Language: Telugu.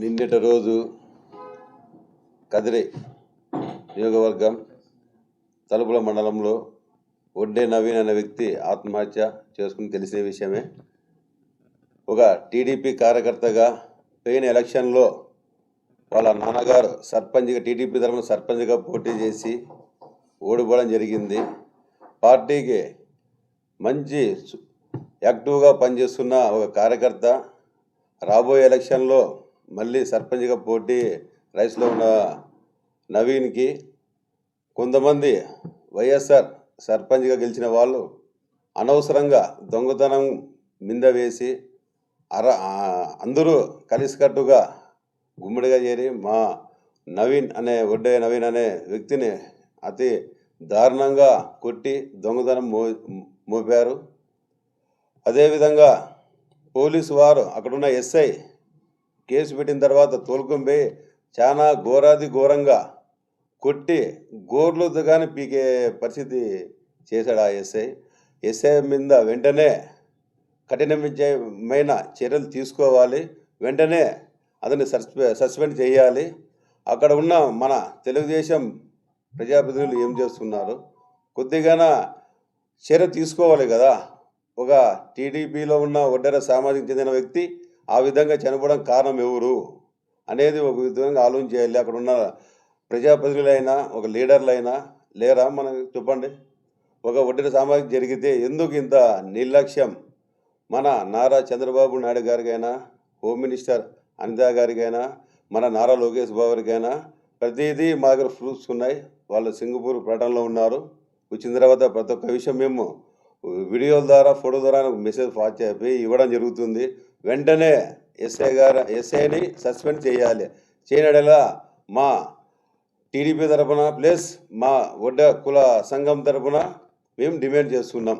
నిన్నటి రోజు కదిరి నియోగవర్గం తలుపుల మండలంలో ఒడ్డే నవీన్ అనే వ్యక్తి ఆత్మహత్య చేసుకుని తెలిసిన విషయమే. ఒక టీడీపీ కార్యకర్తగా పోయిన ఎలక్షన్లో వాళ్ళ నాన్నగారు సర్పంచ్గా టీడీపీ తరఫున సర్పంచ్గా పోటీ చేసి ఓడిపోవడం జరిగింది. పార్టీకి మంచి యాక్టివ్గా పనిచేస్తున్న ఒక కార్యకర్త రాబోయే ఎలక్షన్లో మళ్ళీ సర్పంచ్గా పోటీ రైస్లో ఉన్న నవీన్కి కొంతమంది వైఎస్ఆర్ సర్పంచ్గా గెలిచిన వాళ్ళు అనవసరంగా దొంగతనం మింద వేసి అర అందరూ కలిసికట్టుగా గుమ్మడిగా చేరి మా నవీన్ అనే ఒడ్డే నవీన్ అనే వ్యక్తిని అతి దారుణంగా కొట్టి దొంగతనం మో మోపారు. అదేవిధంగా పోలీసు వారు అక్కడున్న ఎస్ఐ కేసు పెట్టిన తర్వాత తోలుకొని చాలా ఘోరాది ఘోరంగా కొట్టి గోర్లు కానీ పీకే పరిస్థితి చేశాడు ఆ ఎస్ఐ. ఎస్ఐ మీద వెంటనే కఠినమైన చర్యలు తీసుకోవాలి. వెంటనే అతన్ని సస్పె సస్పెండ్ చేయాలి. అక్కడ ఉన్న మన తెలుగుదేశం ప్రజాప్రతినిధులు ఏం చేస్తున్నారు? కొద్దిగాన చర్య తీసుకోవాలి కదా. ఒక టీడీపీలో ఉన్న ఒడ్డెర సామాజిక చెందిన వ్యక్తి ఆ విధంగా చనిపోవడం కారణం ఎవరు అనేది ఒక విధంగా ఆలోచన చేయాలి. అక్కడ ఉన్న ప్రజాప్రతినిధులైనా ఒక లీడర్లైనా లేరా మనం చెప్పండి. ఒక ఒడ్డిన సామాజిక జరిగితే ఎందుకు ఇంత నిర్లక్ష్యం? మన నారా చంద్రబాబు నాయుడు గారికైనా హోమ్ మినిస్టర్ అనితా గారికైనా మన నారా లోకేష్ బాబు గారికైనా ప్రతిదీ మా దగ్గర ప్రూఫ్స్ ఉన్నాయి. వాళ్ళు సింగపూర్ పర్యటనలో ఉన్నారు. వచ్చిన తర్వాత ప్రతి ఒక్క విషయం మేము వీడియోల ద్వారా ఫోటో ద్వారా మెసేజ్ ఫాస్ట్ చెప్పి ఇవ్వడం జరుగుతుంది. వెంటనే ఎస్ఐ గారు ఎస్ఐని సస్పెండ్ చేయాలి. చేయనడలా మా టీడీపీ తరఫున ప్లస్ మా ఒడ్డ కుల సంఘం తరఫున మేము డిమాండ్ చేస్తున్నాం.